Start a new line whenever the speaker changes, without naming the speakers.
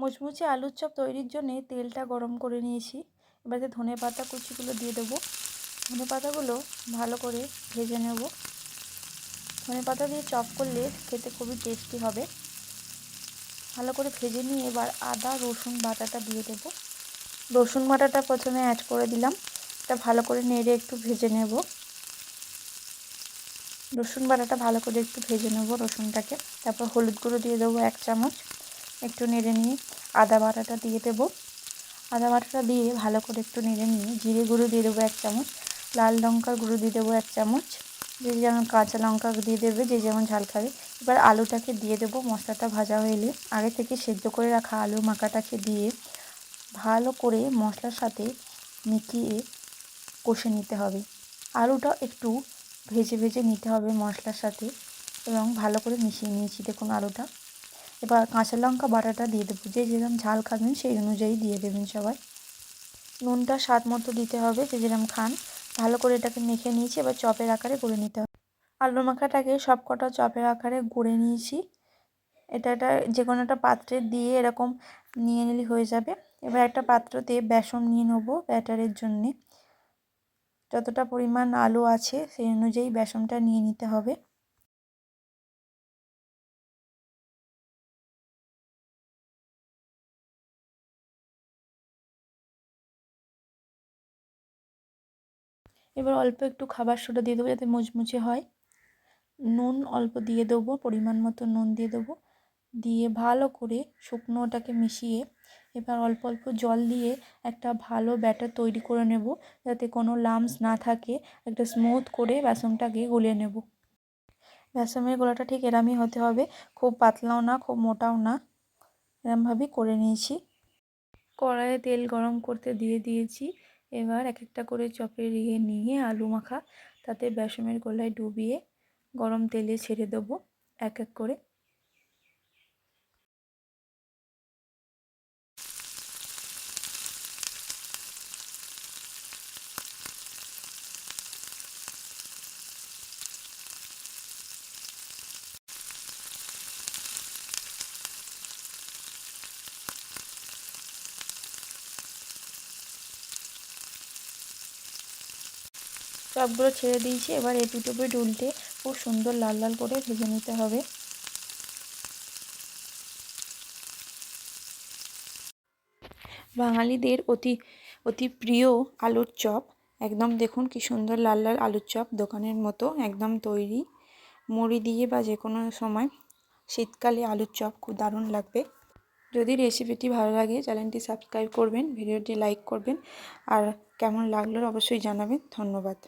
মুচমুচে আলুর চপ তৈরির জন্যে তেলটা গরম করে নিয়েছি। এবারে ধনে পাতা কুচিগুলো দিয়ে দেবো। ধনে পাতাগুলো ভালো করে ভেজে নেব। ধনে পাতা দিয়ে চপ করলে খেতে খুবই টেস্টি হবে। ভালো করে ভেজে নিয়ে এবার আদা, রসুন বাটাটা দিয়ে দেবো। রসুন বাটাটা প্রথমে অ্যাড করে দিলাম। এটা ভালো করে নেড়ে একটু ভেজে নেব। রসুন বাটাটা ভালো করে একটু ভেজে নেব রসুনটাকে। তারপর হলুদ গুঁড়ো দিয়ে দেবো এক চামচ। একটু নেড়ে নিয়ে আদা বাটাটা দিয়ে দেবো। আদা বাটাটা দিয়ে ভালো করে একটু নেড়ে নিয়ে জিরে গুঁড়ো দিয়ে দেবো এক চামচ, লাল লঙ্কার গুঁড়ো দিয়ে দেবো এক চামচ, যে যেমন কাঁচা লঙ্কা দিয়ে দেবে, যে যেমন ঝাল খাবে। এবার আলুটাকে দিয়ে দেবো মশলাটা ভাজা হয়ে আগে থেকে সেদ্ধ করে রাখা আলু মাখাটাকে দিয়ে ভালো করে মশলার সাথে মিশিয়ে কষে নিতে হবে। আলুটা একটু ভেজে ভেজে নিতে হবে মশলার সাথে এবং ভালো করে মিশিয়ে নিয়েছি দেখুন আলুটা। এবার কাঁচা লঙ্কা বাটাটা দিয়ে দেবো। যে যেরকম ঝাল খাবেন সেই অনুযায়ী দিয়ে দেবেন সবাই। নুনটা স্বাদ মতো দিতে হবে, যে যেরকম খান। ভালো করে এটাকে মেখে নিয়েছি, এবার চপের আকারে গড়ে নিতে হবে। আলু মাখাটাকে সব কটা চপের আকারে গড়ে নিয়েছি। এটা একটা যে কোনো একটা পাত্রে দিয়ে এরকম নিয়ে নিলে হয়ে যাবে। এবার একটা পাত্রতে বেসন নিয়ে নেব ব্যাটারের জন্যে। যতটা পরিমাণ আলু আছে সেই অনুযায়ী বেসনটা নিয়ে নিতে হবে। এবার অল্প একটু খাবার সোডা দিয়ে দেবো যাতে মুচমুচে হয়। নুন অল্প দিয়ে দেবো, পরিমাণ মতো নুন দিয়ে দেবো। দিয়ে ভালো করে শুকনোটাকে মিশিয়ে এবার অল্প অল্প জল দিয়ে একটা ভালো ব্যাটার তৈরি করে নেব যাতে কোনো লামস না থাকে। একটা স্মুথ করে বেসনটাকে গলিয়ে নেব। বেসনের গোলাটা ঠিক এরমই হতে হবে, খুব পাতলাও না, খুব মোটাও না। এরমভাবেই করে নিয়েছি। কড়াইয়ে তেল গরম করতে দিয়ে দিয়েছি। এবার এক একটা করে চপের ইয়ে নিয়ে আলু মাখা, তাতে বেসনের গোলায় ডুবিয়ে গরম তেলে ছেড়ে দেবো এক এক করে। চপগুলো ছেড়ে দিয়েছি। এবার এ দুটো পিঠ উল্টে খুব সুন্দর লাল লাল করে ভেজে নিতে হবে। বাঙালিদের অতি অতি প্রিয় আলুর চপ। একদম দেখুন কি সুন্দর লাল লাল আলুর চপ দোকানের মতো একদম তৈরি। মুড়ি দিয়ে বা যে কোনো সময় শীতকালে আলুর চপ খুব দারুণ লাগবে। যদি রেসিপিটি ভালো লাগে চ্যানেলটি সাবস্ক্রাইব করবেন, ভিডিওটি লাইক করবেন। আর কেমন লাগল অবশ্যই জানাবেন। ধন্যবাদ।